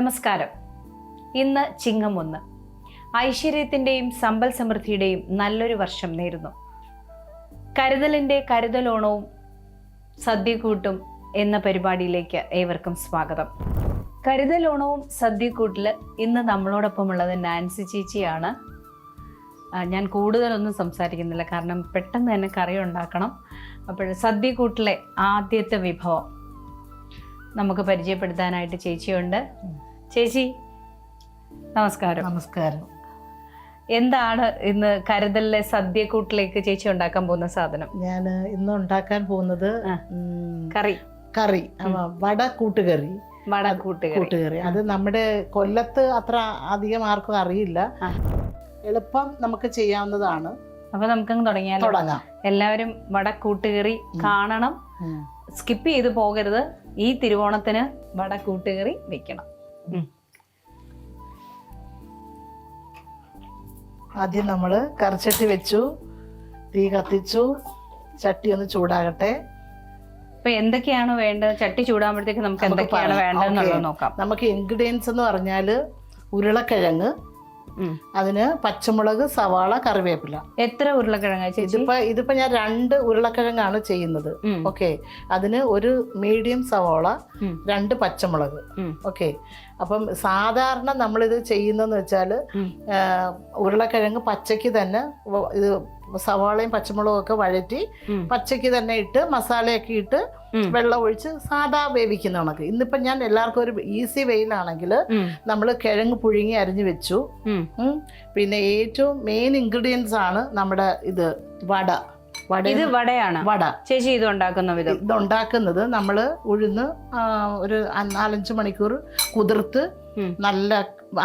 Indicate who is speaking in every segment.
Speaker 1: നമസ്കാരം. ഇന്ന് ചിങ്ങം ഒന്ന്. ഐശ്വര്യത്തിന്റെയും സമ്പൽ സമൃദ്ധിയുടെയും നല്ലൊരു വർഷം നേരുന്നു. കരുതലിന്റെ കരുതലോണവും സദ്യക്കൂട്ടും എന്ന പരിപാടിയിലേക്ക് ഏവർക്കും സ്വാഗതം. കരുതലോണവും സദ്യക്കൂട്ടിൽ ഇന്ന് നമ്മളോടൊപ്പമുള്ളത് നാൻസി ചേച്ചിയാണ്. ഞാൻ കൂടുതലൊന്നും സംസാരിക്കുന്നില്ല. കാരണം പെട്ടെന്ന് തന്നെ കറി ഉണ്ടാക്കണം. അപ്പോൾ സദ്യക്കൂട്ടിലെ ആദ്യത്തെ വിഭവം നമുക്ക് പരിചയപ്പെടുത്താനായിട്ട് ചേച്ചിയുണ്ട്. ചേച്ചി നമസ്കാരം.
Speaker 2: നമസ്കാരം.
Speaker 1: എന്താണ് ഇന്ന് കരുതലിലെ സദ്യക്കൂട്ടിലേക്ക് ചേച്ചി ഉണ്ടാക്കാൻ പോകുന്ന സാധനം?
Speaker 2: ഞാൻ ഇന്ന് ഉണ്ടാക്കാൻ പോകുന്നത്
Speaker 1: കറി.
Speaker 2: കറി. വട കൂട്ടുകറി.
Speaker 1: വട കൂട്ടുകറി.
Speaker 2: അത് നമ്മുടെ കൊല്ലത്ത് അത്ര അധികം ആർക്കും അറിയില്ല. എളുപ്പം നമുക്ക് ചെയ്യാവുന്നതാണ്.
Speaker 1: അപ്പൊ നമുക്കങ്ങ് തുടങ്ങിയാൽ
Speaker 2: തുടങ്ങാം.
Speaker 1: എല്ലാവരും വട കൂട്ടുകറി കാണണം. സ്കിപ്പ് ചെയ്ത് പോകരുത്. ഈ തിരുവോണത്തിന് വട കൂട്ടുകറി വെക്കണം.
Speaker 2: ആദ്യം നമ്മൾ കറിച്ചട്ടി വെച്ചു തീ കത്തിച്ചു ചട്ടി ഒന്ന് ചൂടാകട്ടെ.
Speaker 1: ഇപ്പൊ എന്തൊക്കെയാണ് വേണ്ടത്? ചട്ടി ചൂടാകുമ്പോഴത്തേക്ക് നമുക്ക് എന്തൊക്കെയാണ്
Speaker 2: വേണ്ടത്
Speaker 1: വേണ്ടതെന്നുള്ളത് നോക്കാം.
Speaker 2: നമുക്ക് ഇൻഗ്രീഡിയൻസ് എന്ന് പറഞ്ഞാൽ ഉരുളക്കിഴങ്ങ്. അതിന് പച്ചമുളക് സവാള കറിവേപ്പില.
Speaker 1: എത്ര ഉരുളക്കിഴങ്ങ്
Speaker 2: ഇതിപ്പോ ഇതിപ്പോ ഞാൻ രണ്ട് ഉരുളക്കിഴങ്ങാണ് ചെയ്യുന്നത്. ഓക്കെ. അതിന് ഒരു മീഡിയം സവാള രണ്ട് പച്ചമുളക്. ഓക്കെ. അപ്പം സാധാരണ നമ്മളിത് ചെയ്യുന്നതെന്ന് വെച്ചാൽ ഉരുളക്കിഴങ്ങ് പച്ചയ്ക്ക് തന്നെ ഇത് സവാളയും പച്ചമുളകും ഒക്കെ വഴറ്റി. പച്ചയ്ക്ക് തന്നെ ഇട്ട് മസാലയൊക്കെ ഇട്ട് വെള്ളം ഒഴിച്ച് സാധാ വേവിക്കുന്ന കണക്ക്. ഇന്നിപ്പം ഞാൻ എല്ലാവർക്കും ഒരു ഈസി വെയിലാണെങ്കിൽ നമ്മൾ കിഴങ്ങ് പുഴുങ്ങി അരിഞ്ഞു വെച്ചു. പിന്നെ ഏറ്റവും മെയിൻ ഇൻഗ്രീഡിയൻസ് ആണ് നമ്മുടെ ഇത് വട. വട
Speaker 1: ഇത് വടയാണ്.
Speaker 2: വട.
Speaker 1: ചേച്ചി ഇത് ഉണ്ടാക്കുന്ന വിധം.
Speaker 2: ഇത് ഉണ്ടാക്കുന്നത് നമ്മൾ ഉഴുന്ന് ഒരു നാലഞ്ച് മണിക്കൂർ കുതിർത്ത് നല്ല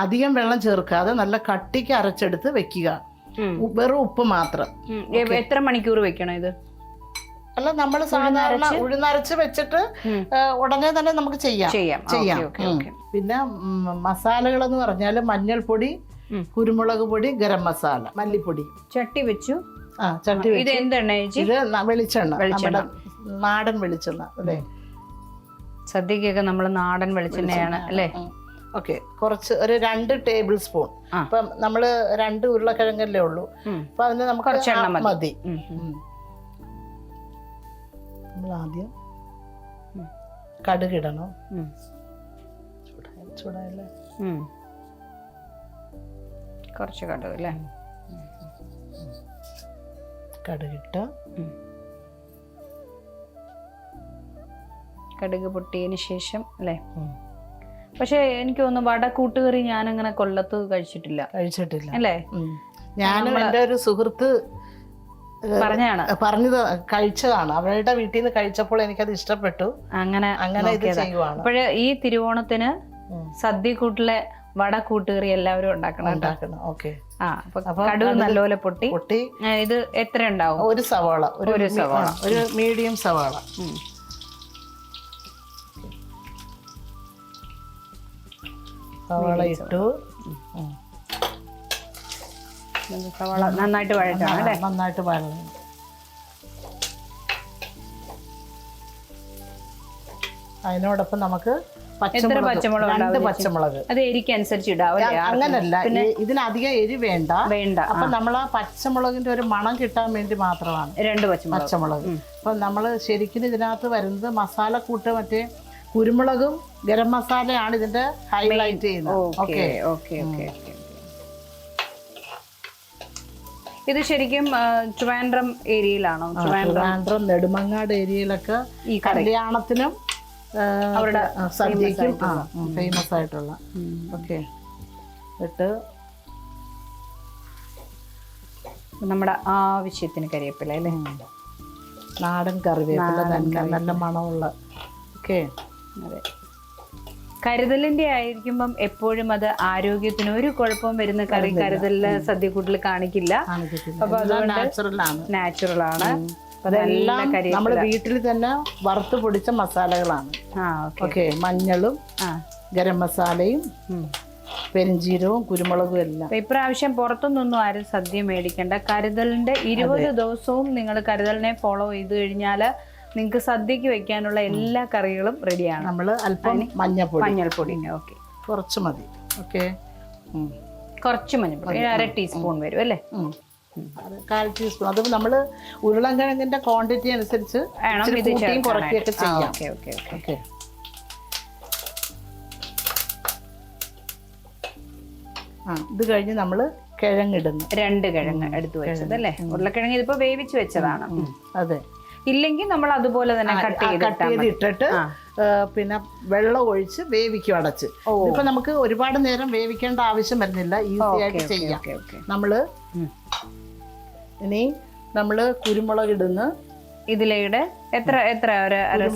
Speaker 2: അധികം വെള്ളം ചേർക്കാതെ നല്ല കട്ടിക്ക് അരച്ചെടുത്ത് വെക്കുക. വെറും ഉപ്പ് മാത്രം.
Speaker 1: എത്ര മണിക്കൂർ വെക്കണം ഇത്?
Speaker 2: അല്ല നമ്മൾ സാധാരണ ഉഴുന്നരച്ച്? വെച്ചിട്ട് ഉടനെ തന്നെ നമുക്ക് ചെയ്യാം.
Speaker 1: ചെയ്യാം.
Speaker 2: പിന്നെ മസാലകൾ എന്ന് പറഞ്ഞാൽ മഞ്ഞൾപ്പൊടി. കുരുമുളക് പൊടി ഗരം മസാല മല്ലിപ്പൊടി.
Speaker 1: ചട്ടി വെച്ചു.
Speaker 2: ആ ചട്ടി
Speaker 1: ഇത്
Speaker 2: എന്താണ്
Speaker 1: എന്തെണ്ണ
Speaker 2: ഇത് വെളിച്ചെണ്ണ. നമ്മുടെ നാടൻ വെളിച്ചെണ്ണ അല്ലേ?
Speaker 1: സദ്യക്കൊക്കെ നമ്മൾ നാടൻ വെളിച്ചെണ്ണയാണ് അല്ലേ?
Speaker 2: ഓക്കെ കുറച്ച് ഒരു രണ്ട് ടേബിൾ സ്പൂൺ. അപ്പം നമ്മൾ രണ്ട് ഉരുളക്കിഴങ്ങല്ലേ ഉള്ളൂ. അപ്പൊ അതിന് നമുക്ക്
Speaker 1: മതി.
Speaker 2: നമ്മൾ ആദ്യം. കടുകിടണം ചൂടായല്ലേ?
Speaker 1: കുറച്ച് കടുക് അല്ലേ?
Speaker 2: കടുകിട്ട്.
Speaker 1: കടുക് പൊട്ടിയതിന് ശേഷം അല്ലേ. പക്ഷെ എനിക്ക് തോന്നുന്നു വട കൂട്ടുകറി ഞാൻ അങ്ങനെ കൊല്ലത്ത് കഴിച്ചിട്ടില്ല.
Speaker 2: കഴിച്ചിട്ടില്ല.
Speaker 1: അല്ലേ?
Speaker 2: ഞാൻ എന്റെ ഒരു സുഹൃത്ത്
Speaker 1: പറഞ്ഞാണ്
Speaker 2: പറഞ്ഞത് കഴിച്ചതാണ്. അവരുടെ വീട്ടിൽ നിന്ന് കഴിച്ചപ്പോൾ എനിക്കത് ഇഷ്ടപ്പെട്ടു.
Speaker 1: അങ്ങനെ
Speaker 2: അങ്ങനെ ഇത്. ചെയ്യുവാണ്.
Speaker 1: അപ്പോഴ് ഈ തിരുവോണത്തിന്. സദ്യ കൂട്ടിലെ വട കൂട്ടുകറി എല്ലാവരും ഉണ്ടാക്കണം
Speaker 2: ഉണ്ടാക്കണം. ഓക്കെ.
Speaker 1: ആ കടുക് നല്ലപോലെ പൊട്ടി.
Speaker 2: പൊട്ടി.
Speaker 1: ഇത് എത്ര ഉണ്ടാവും?
Speaker 2: ഒരു സവാള. ഒരു
Speaker 1: സവാള.
Speaker 2: ഒരു മീഡിയം സവാള. സവാള ഇട്ടു.
Speaker 1: സവാള നന്നായിട്ട് വഴറ്റണം അല്ലേ?
Speaker 2: നന്നായിട്ട് വഴണം അതിനോടൊപ്പം നമുക്ക് പച്ചമുളക്. രണ്ട് പച്ചമുളക്.
Speaker 1: അത് എരിക്കനുസരിച്ച് ഇടാവും
Speaker 2: അങ്ങനല്ല. ഇതിനധികം എരി വേണ്ട.
Speaker 1: വേണ്ട
Speaker 2: അപ്പൊ നമ്മൾ ആ പച്ചമുളകിന്റെ ഒരു മണം കിട്ടാൻ വേണ്ടി മാത്രമാണ്
Speaker 1: രണ്ട് പച്ചമുളക്.
Speaker 2: പച്ചമുളക്. അപ്പൊ നമ്മൾ ശരിക്കും ഇതിനകത്ത് വരുന്നത് മസാല കൂട്ട് മറ്റേ കുരുമുളകും ഗരം മസാലയാണ് ഇതിന്റെ ഹൈലൈറ്റ് ചെയ്യുന്നത്.
Speaker 1: ഓക്കെ ഓക്കെ ഓക്കെ ഇത് ശരിക്കും ട്രിവാൻഡ്രം ഏരിയയിലാണോ? ട്രിവാൻഡ്രം
Speaker 2: നെടുമങ്ങാട് ഏരിയയിലൊക്കെ
Speaker 1: ഈ
Speaker 2: കല്യാണത്തിനും
Speaker 1: അവരുടെ
Speaker 2: സദ്യക്കും ഫേമസ് ആയിട്ടുള്ള. ഓക്കെ ഇട്ട്
Speaker 1: നമ്മുടെ ആവശ്യത്തിന് കരിയപ്പില്ല അല്ലേ?
Speaker 2: നാടൻ കറിവേപ്പില തന്നെ നല്ല മണമുള്ള. ഓക്കെ
Speaker 1: അതെ. കരുതലിന്റെ ആയിരിക്കുമ്പം എപ്പോഴും അത് ആരോഗ്യത്തിന് ഒരു കുഴപ്പവും വരുന്ന കറി കരുതലിൽ സദ്യക്കൂട്ടിൽ കാണിക്കില്ല. അപ്പൊ
Speaker 2: നാച്ചുറൽ ആണ്.
Speaker 1: നാച്ചുറൽ ആണ്.
Speaker 2: എല്ലാം നമ്മൾ വീട്ടിൽ തന്നെ വറുത്ത് പൊടിച്ച മസാലകളാണ്.
Speaker 1: ഓക്കെ
Speaker 2: മഞ്ഞളും ഗരം മസാലയും. പെരിഞ്ചീരവും കുരുമുളകും എല്ലാം.
Speaker 1: ഇപ്രാവശ്യം പുറത്തുനിന്നൊന്നും ആരും സദ്യ മേടിക്കേണ്ട. കരുതലിന്റെ ഇരുപത് ദിവസവും നിങ്ങൾ കരുതലിനെ ഫോളോ ചെയ്ത് കഴിഞ്ഞാൽ നിങ്ങൾക്ക് സദ്യക്ക് വെക്കാനുള്ള എല്ലാ കറികളും റെഡിയാണ്.
Speaker 2: നമ്മൾ അല്പം മഞ്ഞപ്പൊടി.
Speaker 1: മഞ്ഞൾപ്പൊടി. ഓക്കെ.
Speaker 2: കുറച്ച് മതി. ഓക്കെ?
Speaker 1: കുറച്ച് മഞ്ഞൾപ്പൊടി. അര ടീസ്പൂൺ വരും അല്ലേ?
Speaker 2: അത് കാൽ ടീസ്പൂൺ. അത് നമ്മൾ ഉരുളൻകിഴങ്ങിന്റെ ക്വാണ്ടിറ്റി അനുസരിച്ച് കൂട്ടിയും കുറയ്ക്കുകയൊക്കെ ചെയ്യാം.
Speaker 1: Okay okay okay.
Speaker 2: ഓക്കെ. ആ ഇത് കഴിഞ്ഞ് നമ്മൾ കിഴങ്ങിടുന്നു.
Speaker 1: രണ്ട് കിഴങ്ങ് എടുത്തു വെച്ചത് അല്ലേ? ഉരുളക്കിഴങ്ങ് ഇതിപ്പോ വേവിച്ച് വെച്ചതാണ്.
Speaker 2: അതെ.
Speaker 1: ഇല്ലെങ്കിൽ നമ്മൾ അതുപോലെ തന്നെ കട്ട്
Speaker 2: ചെയ്ത് ഇട്ടിട്ട് പിന്നെ വെള്ളം ഒഴിച്ച് വേവിക്കും അടച്ച്. ഇപ്പൊ നമുക്ക് ഒരുപാട് നേരം വേവിക്കേണ്ട ആവശ്യം വരുന്നില്ല. ഈസി ആയിട്ട് ചെയ്യാം. നമ്മൾ ഇനി നമ്മൾ കുരുമുളക് ഇടുന്നു.
Speaker 1: ഇതിലൂടെ എത്ര എത്ര? ഒരു അര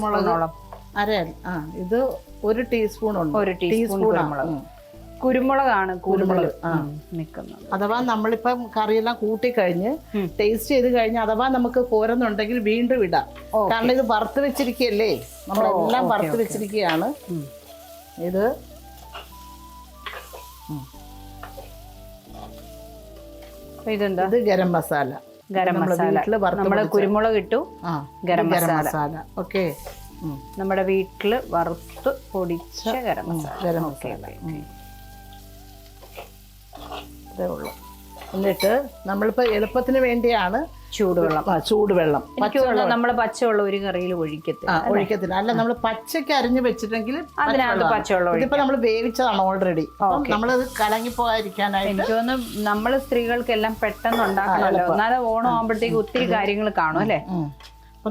Speaker 2: അര ആ ഇത് ഒരു ടീസ്പൂൺ ഉണ്ട്.
Speaker 1: ഒരു ടീസ്പൂൺ കുരുമുളക്. കുരുമുളകാണ് കൂടുതൽ നിൽക്കുന്നത്
Speaker 2: അഥവാ നമ്മളിപ്പം കറിയെല്ലാം കൂട്ടിക്കഴിഞ്ഞ് ടേസ്റ്റ് ചെയ്ത് കഴിഞ്ഞ് അഥവാ നമുക്ക് പോരെന്നുണ്ടെങ്കിൽ വീണ്ടും ഇടാം. കാരണം ഇത് വറുത്ത് വെച്ചിരിക്കുകയല്ലേ? നമ്മളെല്ലാം വറുത്ത് വെച്ചിരിക്കുകയാണ്. ഇത്
Speaker 1: അപ്പൊ ഇതെന്താ?
Speaker 2: ഇത് ഗരം മസാല.
Speaker 1: ഗരം
Speaker 2: നമ്മൾ
Speaker 1: മസാല.
Speaker 2: വീട്ടിൽ വറുത്ത്
Speaker 1: നമ്മൾ കുരുമുളക് ഇട്ടു
Speaker 2: ആ
Speaker 1: ഗരം
Speaker 2: ഇത് മസാല. ഓക്കെ.
Speaker 1: നമ്മുടെ വീട്ടിൽ വറുത്ത് പൊടിച്ച ഗരം മസാല.
Speaker 2: ഗരം മസാല. ഉം. ഇതേ ഉള്ളൂ. എന്നിട്ട് നമ്മളിപ്പോ എളുപ്പത്തിന് വേണ്ടിയാണ്
Speaker 1: ചൂടുവെള്ളം.
Speaker 2: ആ, ചൂടുവെള്ളം.
Speaker 1: പച്ചവെള്ളം നമ്മൾ നമ്മൾ പച്ചവെള്ളം ഒരു കറിയിൽ ഒഴിക്കത്തില്ല
Speaker 2: ഒഴിക്കത്തില്ല. അല്ല നമ്മൾ പച്ചയ്ക്ക് അരിഞ്ഞ് വെച്ചിട്ടെങ്കിൽ
Speaker 1: അതിനകത്ത് പച്ചവെള്ളം ഒഴിക്കും.
Speaker 2: ഇതിപ്പോ നമ്മൾ വേവിച്ചതാണ് ഓൾറെഡി നമ്മളത് കലങ്ങി പോകാതിരിക്കാനായിട്ട്
Speaker 1: എനിക്ക് തോന്നുന്നു നമ്മൾ സ്ത്രീകൾക്കെല്ലാം പെട്ടെന്ന് ഉണ്ടാക്കണമല്ലോ. എന്നാലും ഓണം ആകുമ്പോഴത്തേക്ക് ഒത്തിരി കാര്യങ്ങൾ കാണും അല്ലേ?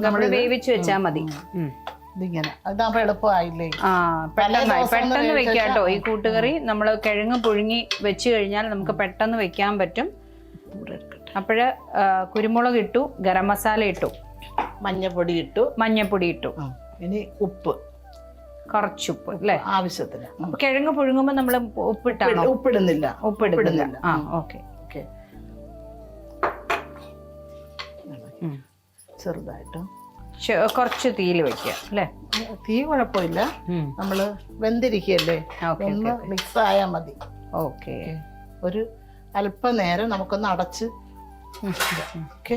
Speaker 1: നമ്മൾ വേവിച്ച് വെച്ചാ മതി.
Speaker 2: ഇതിങ്ങനെ. അതാകുമ്പോ എളുപ്പമായില്ലേ?
Speaker 1: ആ പെട്ടെന്നായി
Speaker 2: ദിവസം
Speaker 1: പെട്ടെന്ന് വെക്കാം കേട്ടോ. ഈ കൂട്ടുകറി നമ്മൾ കിഴങ്ങ് പുഴുങ്ങി വെച്ച് കഴിഞ്ഞാൽ നമുക്ക് പെട്ടെന്ന് വെക്കാൻ പറ്റും. അപ്പോഴ് കുരുമുളക് ഇട്ടു ഗരം മസാല ഇട്ടു.
Speaker 2: മഞ്ഞപ്പൊടി ഇട്ടു.
Speaker 1: മഞ്ഞപ്പൊടി ഇട്ടു.
Speaker 2: ഇനി ഉപ്പ്.
Speaker 1: കുറച്ചുപ്പ് അല്ലേ?
Speaker 2: ആവശ്യത്തിന്.
Speaker 1: കിഴങ്ങ് പുഴുങ്ങുമ്പോൾ നമ്മൾ ഉപ്പിട്ടാണ്?
Speaker 2: ഉപ്പിടുന്നില്ല.
Speaker 1: ഉപ്പിടുന്നില്ല. ആ ഓക്കെ.
Speaker 2: ഓക്കെ. ചെറുതായിട്ട്.
Speaker 1: കുറച്ച് തീയിൽ വെക്കുക അല്ലേ?
Speaker 2: തീ കുഴപ്പമില്ല.
Speaker 1: നമ്മൾ
Speaker 2: നമ്മൾ വെന്തിരിക്കുകയല്ലേ? ഒന്ന് മിക്സ് ആയാൽ മതി.
Speaker 1: ഓക്കെ.
Speaker 2: ഒരു അല്പനേരം നമുക്കൊന്ന് അടച്ച് ഓക്കെ?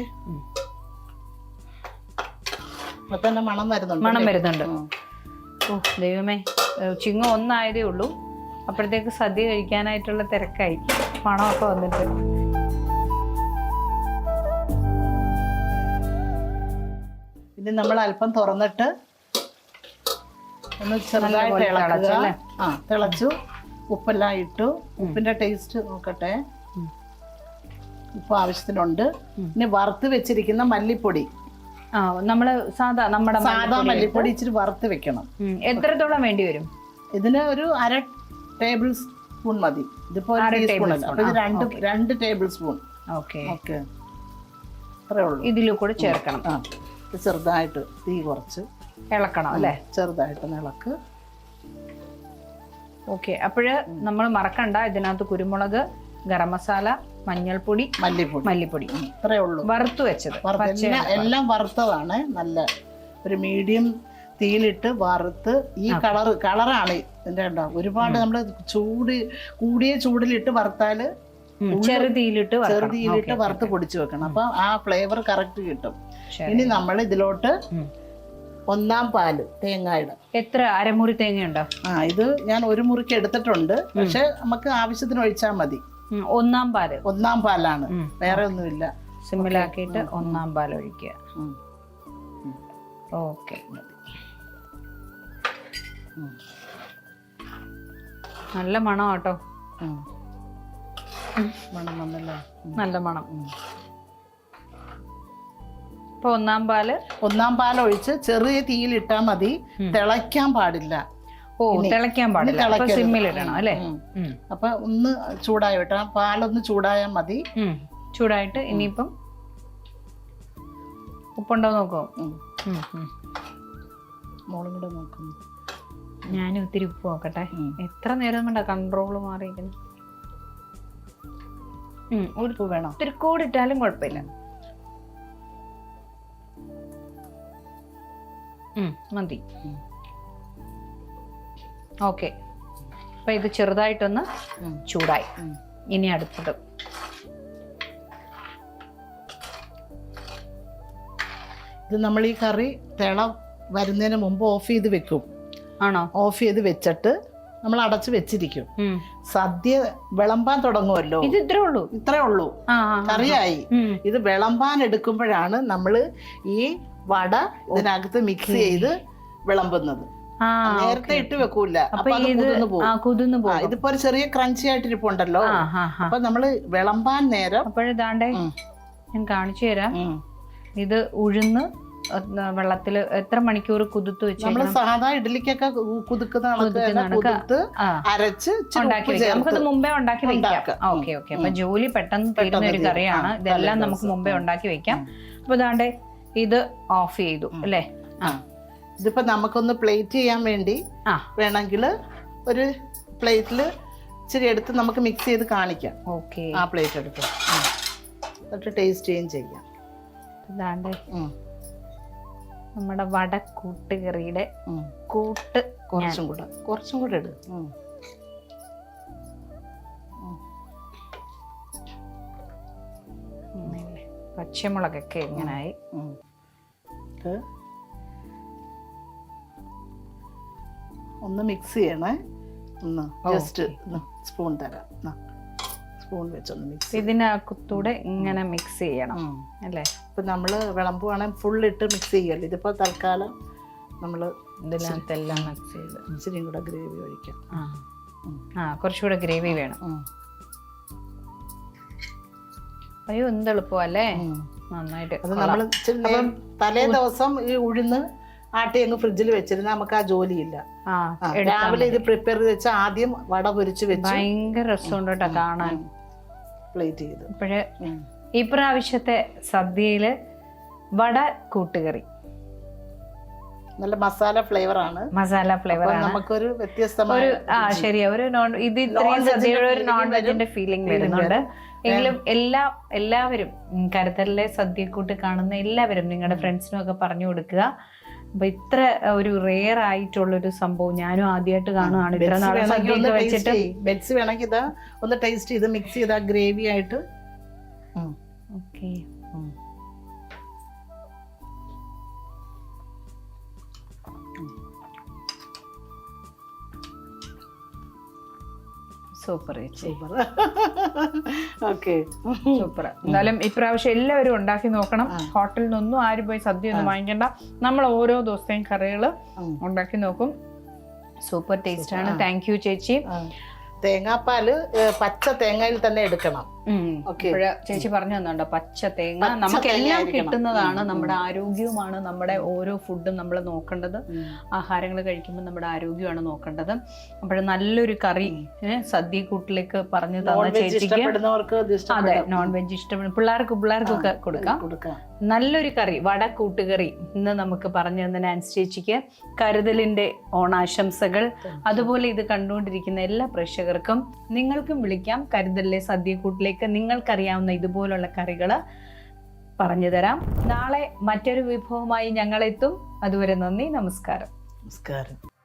Speaker 2: അപ്പൊ തന്നെ മണം വരുന്നുണ്ട്
Speaker 1: മണം വരുന്നുണ്ട്. ഓ ദൈവമേ. ചിങ്ങ ചിങ്ങം ഒന്നായതേ ഉള്ളൂ. അപ്പോഴത്തേക്ക് സദ്യ കഴിക്കാനായിട്ടുള്ള തിരക്കായി. മണമൊക്കെ വന്നിട്ട്.
Speaker 2: ഇനി നമ്മൾ അല്പം തുറന്നിട്ട് ഒന്ന് ചെറുതായിട്ട് ഇളക്കുക. ആ തിളച്ചു. ഉപ്പെല്ലാം ഇട്ടു. ഉപ്പിന്റെ ടേസ്റ്റ് നോക്കട്ടെ. ഉപ്പ് ആവശ്യത്തിനുണ്ട്. പിന്നെ വറുത്ത് വെച്ചിരിക്കുന്ന മല്ലിപ്പൊടി.
Speaker 1: ആ നമ്മൾ സാധാ നമ്മുടെ
Speaker 2: സാധാ മല്ലിപ്പൊടി ഇച്ചിരി വറുത്ത് വെക്കണം.
Speaker 1: എത്രത്തോളം വേണ്ടി വരും?
Speaker 2: ഇതിന് ഒരു അര ടേബിൾ സ്പൂൺ മതി. ഇതിപ്പോ രണ്ട് രണ്ട് ടേബിൾ സ്പൂൺ.
Speaker 1: ഓക്കെ.
Speaker 2: ഓക്കെ. അത്രേ ഉള്ളൂ.
Speaker 1: ഇതിൽ കൂടെ ചേർക്കണം.
Speaker 2: ആ. ഇത് ചെറുതായിട്ട് തീ കുറച്ച്.
Speaker 1: ഇളക്കണം അല്ലേ?
Speaker 2: ചെറുതായിട്ട് ഇളക്ക്.
Speaker 1: ഓക്കെ അപ്പോഴ് നമ്മൾ മറക്കണ്ട ഇതിനകത്ത് കുരുമുളക് ഗരം മസാല മഞ്ഞൾപ്പൊടി
Speaker 2: മല്ലിപ്പൊടി.
Speaker 1: മല്ലിപ്പൊടി.
Speaker 2: ഇത്രയേ ഉള്ളൂ.
Speaker 1: വറുത്ത് വെച്ചത്
Speaker 2: എല്ലാം വറുത്തതാണ്. നല്ല ഒരു മീഡിയം തീയിലിട്ട് വറുത്ത് ഈ കളർ കളറാണ് എന്റെ ഉണ്ടാവും ഒരുപാട് നമ്മൾ ചൂട് കൂടിയ ചൂടിലിട്ട്
Speaker 1: വറുത്താൽ ചെറുതീയിലിട്ട്
Speaker 2: ചെറുതീയിലിട്ട് വറുത്ത് പൊടിച്ചു വെക്കണം. അപ്പൊ ആ ഫ്ലേവർ കറക്റ്റ് കിട്ടും. ഇനി നമ്മൾ ഇതിലോട്ട് ഒന്നാം പാൽ തേങ്ങയുടെ
Speaker 1: എത്ര അരമുറി തേങ്ങയുണ്ടോ?
Speaker 2: ആ ഇത് ഞാൻ ഒരു മുറിക്ക് എടുത്തിട്ടുണ്ട്. പക്ഷെ നമുക്ക് ആവശ്യത്തിന് ഒഴിച്ചാൽ മതി.
Speaker 1: ഒന്നാം പാൽ.
Speaker 2: ഒന്നാം പാലാണ്. വേറെ ഒന്നുമില്ല.
Speaker 1: സിമ്മിലാക്കിയിട്ട് ഒന്നാം പാൽ ഒഴിക്കുക. ഓക്കെ. നല്ല മണം കേട്ടോ
Speaker 2: മണം വന്നല്ലോ?
Speaker 1: നല്ല മണം. ഇപ്പൊ ഒന്നാം പാൽ?
Speaker 2: ഒന്നാം പാൽ ഒഴിച്ച് ചെറിയ തീയിൽ ഇട്ടാൽ മതി തിളയ്ക്കാൻ പാടില്ല.
Speaker 1: ഓ തിളയ്ക്കാൻ പാടില്ല. സിമ്മിലിടണം അല്ലേ.
Speaker 2: അപ്പൊ ഒന്ന് ചൂടായി വിട്ടാ പാലൊന്ന് ചൂടായാൽ മതി.
Speaker 1: ചൂടായിട്ട് ഇനിയിപ്പം ഉപ്പുണ്ടോ നോക്കോ.
Speaker 2: മോളും കൂടെ നോക്കുന്നു.
Speaker 1: ഞാനും ഒത്തിരി ഉപ്പ് നോക്കട്ടെ. എത്ര നേരം കൊണ്ടാ കൺട്രോൾ മാറിയിരിക്കുന്നു? ഒരു
Speaker 2: ഉപ്പ് വേണം?
Speaker 1: ഒത്തിരി കൂടിട്ടാലും കുഴപ്പമില്ല. മതി. ഓക്കെ. അപ്പൊ ഇത് ചെറുതായിട്ടൊന്ന്. ചൂടായി. ഇനി അടുത്തത്.
Speaker 2: ഇത് നമ്മൾ ഈ കറി തിള വരുന്നതിന് മുമ്പ് ഓഫ് ചെയ്ത് വെക്കും.
Speaker 1: ആണോ?
Speaker 2: ഓഫ് ചെയ്ത് വെച്ചിട്ട് നമ്മൾ അടച്ച് വെച്ചിരിക്കും. സദ്യ വിളമ്പാൻ തുടങ്ങുമല്ലോ?
Speaker 1: ഇത് ഇത്രേ ഉള്ളൂ.
Speaker 2: ഇത്രേ ഉള്ളൂ. കറിയായി. ഇത് വിളമ്പാൻ എടുക്കുമ്പോഴാണ് നമ്മൾ ഈ വട ഇതിനകത്ത് മിക്സ് ചെയ്ത് വിളമ്പുന്നത്. നേരത്തെ ഇട്ട് വെക്കൂല.
Speaker 1: അപ്പൊ
Speaker 2: അത് കുതിർന്നു പോകും. ഇതിപ്പോ ഒരു ചെറിയ ക്രഞ്ചി ആയിട്ടിരിപ്പുണ്ടല്ലോ അപ്പൊ നമ്മൾ വിളമ്പാൻ നേരം
Speaker 1: അപ്പോഴിതാണ്ടേ. ഞാൻ കാണിച്ചു തരാം. ഇത് ഉഴുന്ന് വെള്ളത്തിൽ എത്ര മണിക്കൂർ കുതിർത്ത്
Speaker 2: നമ്മൾ
Speaker 1: നമ്മൾ
Speaker 2: സാധാ ഇഡ്ഡലിക്കൊക്കെ കുതിർത്ത് അരച്ച്
Speaker 1: നമുക്കത് മുമ്പേ ഉണ്ടാക്കി വെക്കാം. Okay okay. അപ്പൊ ജോലി പെട്ടെന്ന് തീരുന്ന ഒരു. കറിയാണ്. ഇതെല്ലാം നമുക്ക്. മുമ്പേ ഉണ്ടാക്കി വെക്കാം. അപ്പൊ ഇതാണ്ടേ ഇത് ഓഫ് ചെയ്തു അല്ലേ?
Speaker 2: ആ. ഇതിപ്പോ നമുക്കൊന്ന് പ്ലേറ്റ് ചെയ്യാൻ വേണ്ടി
Speaker 1: ആ.
Speaker 2: വേണമെങ്കിൽ ഒരു പ്ലേറ്റിൽ ഇച്ചിരി എടുത്ത് നമുക്ക് മിക്സ് ചെയ്ത് കാണിക്കാം.
Speaker 1: ഓക്കെ
Speaker 2: ആ പ്ലേറ്റ് എടുത്ത്. എന്നിട്ട് ടേസ്റ്റ് ചെയ്യുകയും ചെയ്യാം.
Speaker 1: ഇതാണ്ടേ. നമ്മുടെ വടക്കൂട്ടുകറിയുടെ കൂട്ടുകറിയുടെ കൂട്ട്
Speaker 2: കുറച്ചും കൂടെ. കുറച്ചും കൂടെ ഇട്
Speaker 1: പച്ചമുളകൊക്കെ എങ്ങനായി
Speaker 2: ഉം. ഒന്ന് മിക്സ് ചെയ്യണേ. ഒന്ന് ജസ്റ്റ് സ്പൂൺ തരാം. സ്പൂൺ വെച്ചൊന്ന് മിക്സ്
Speaker 1: ഇതിനകത്തൂടെ ഇങ്ങനെ മിക്സ് ചെയ്യണം അല്ലേ?
Speaker 2: ഇപ്പം നമ്മൾ വിളമ്പുവാണെങ്കിൽ ഫുൾ ഇട്ട് മിക്സ് ചെയ്യല്ലോ? ഇതിപ്പോൾ തൽക്കാലം നമ്മൾ
Speaker 1: ഇതിനകത്തെല്ലാം മിക്സ് ചെയ്ത്.
Speaker 2: ഇച്ചിരി കൂടെ ഗ്രേവി ഒഴിക്കാം.
Speaker 1: ആ. കുറച്ചുകൂടെ ഗ്രേവി വേണം. അയ്യോ എന്ത് എളുപ്പമല്ലേ? നന്നായിട്ട്.
Speaker 2: അത് നമ്മൾ തലേ ദിവസം ഈ ഉഴുന്ന് ആട്ടി അങ്ങ് ഫ്രിഡ്ജിൽ വെച്ചിരുന്ന നമുക്ക് ആ ജോലിയില്ല. രാവിലെ ഇത് പ്രിപ്പയർ ചെയ്ത് വെച്ച ആദ്യം വട പൊരിച്ച് വെച്ച്.
Speaker 1: ഭയങ്കര രസമുണ്ട് കേട്ടോ കാണാൻ.
Speaker 2: പ്ലേറ്റ് ചെയ്ത്.
Speaker 1: ഇപ്പോഴേ ഈ പ്രാവശ്യത്തെ സദ്യയിൽ വട കൂട്ടുകറി.
Speaker 2: നല്ല മസാല ഫ്ലേവർ ആണ്.
Speaker 1: മസാല ഫ്ലേവർ ആണ്.
Speaker 2: നമുക്കൊരു വ്യത്യസ്തമായ
Speaker 1: ഒരു ആ ശരിയാ. ഒരു നോൺ ഇത് ഇത്രയും സദ്യയുടെ ഒരു നോൺ വെജിന്റെ ഫീലിംഗ് വരുന്നുണ്ട്. എങ്കിലും എല്ലാ എല്ലാവരും കരുതലിലെ സദ്യക്കൂട്ട് കാണുന്ന എല്ലാവരും നിങ്ങളുടെ ഫ്രണ്ട്സിനും ഒക്കെ പറഞ്ഞു കൊടുക്കുക. അപ്പൊ ഇത്ര ഒരു റെയർ ആയിട്ടുള്ള ഒരു സംഭവം ഞാനും ആദ്യമായിട്ട് കാണുകയാണ് ഇത്ര
Speaker 2: ബെറ്റ്സ്
Speaker 1: നാളെ സദ്യയൊക്കെ വെച്ചിട്ട്.
Speaker 2: ബെറ്റ്സ് വേണമെങ്കിൽ ഇതാ ഒന്ന് ടേസ്റ്റ് ചെയ്ത് മിക്സ് ചെയ്ത് ആ ഗ്രേവി ആയിട്ട്.
Speaker 1: Okay super
Speaker 2: okay.
Speaker 1: സൂപ്പർ. എന്തായാലും ഇപ്രാവശ്യം എല്ലാവരും ഉണ്ടാക്കി നോക്കണം. ഹോട്ടലിൽ നിന്നൊന്നും ആരും പോയി സദ്യ ഒന്നും വാങ്ങിക്കണ്ട. നമ്മൾ ഓരോ ദിവസത്തെയും കറികൾ ഉണ്ടാക്കി നോക്കും. സൂപ്പർ ടേസ്റ്റ് ആണ് താങ്ക് യു ചേച്ചി.
Speaker 2: തേങ്ങാപ്പാൽ പച്ച തേങ്ങയിൽ തന്നെ എടുക്കണം.
Speaker 1: ഇപ്പോഴ് ചേച്ചി പറഞ്ഞു തന്നുണ്ടോ? പച്ച തേങ്ങ നമുക്ക് എല്ലാം കിട്ടുന്നതാണ് നമ്മുടെ ആരോഗ്യവുമാണ്. നമ്മുടെ ഓരോ ഫുഡും നമ്മൾ നോക്കേണ്ടത്. ആഹാരങ്ങൾ കഴിക്കുമ്പോൾ നമ്മുടെ ആരോഗ്യമാണ് നോക്കേണ്ടത്. അപ്പോൾ നല്ലൊരു കറി സദ്യ കൂട്ടിലേക്ക് പറഞ്ഞു തന്ന ചേച്ചിക്ക്. അതെ നോൺ വെജ് ഇഷ്ടപ്പെടുന്ന പിള്ളേർക്ക് പിള്ളേർക്കൊക്കെ കൊടുക്കാം. നല്ലൊരു കറി വട കൂട്ടുകറി ഇന്ന് നമുക്ക് പറഞ്ഞു തന്ന നാൻസ് ചേച്ചിക്ക്. കരുതലിന്റെ ഓണാശംസകൾ. അതുപോലെ ഇത് കണ്ടുകൊണ്ടിരിക്കുന്ന എല്ലാ പ്രേക്ഷകർക്കും നിങ്ങൾക്കും വിളിക്കാം. കരുതലിലെ സദ്യക്കൂട്ടിലേക്ക് നിങ്ങൾക്കറിയാവുന്ന ഇതുപോലുള്ള കറികൾ പറഞ്ഞു തരാം. നാളെ മറ്റൊരു വിഭവമായി ഞങ്ങളെത്തും. അതുവരെ നന്ദി നമസ്കാരം.
Speaker 2: നമസ്കാരം.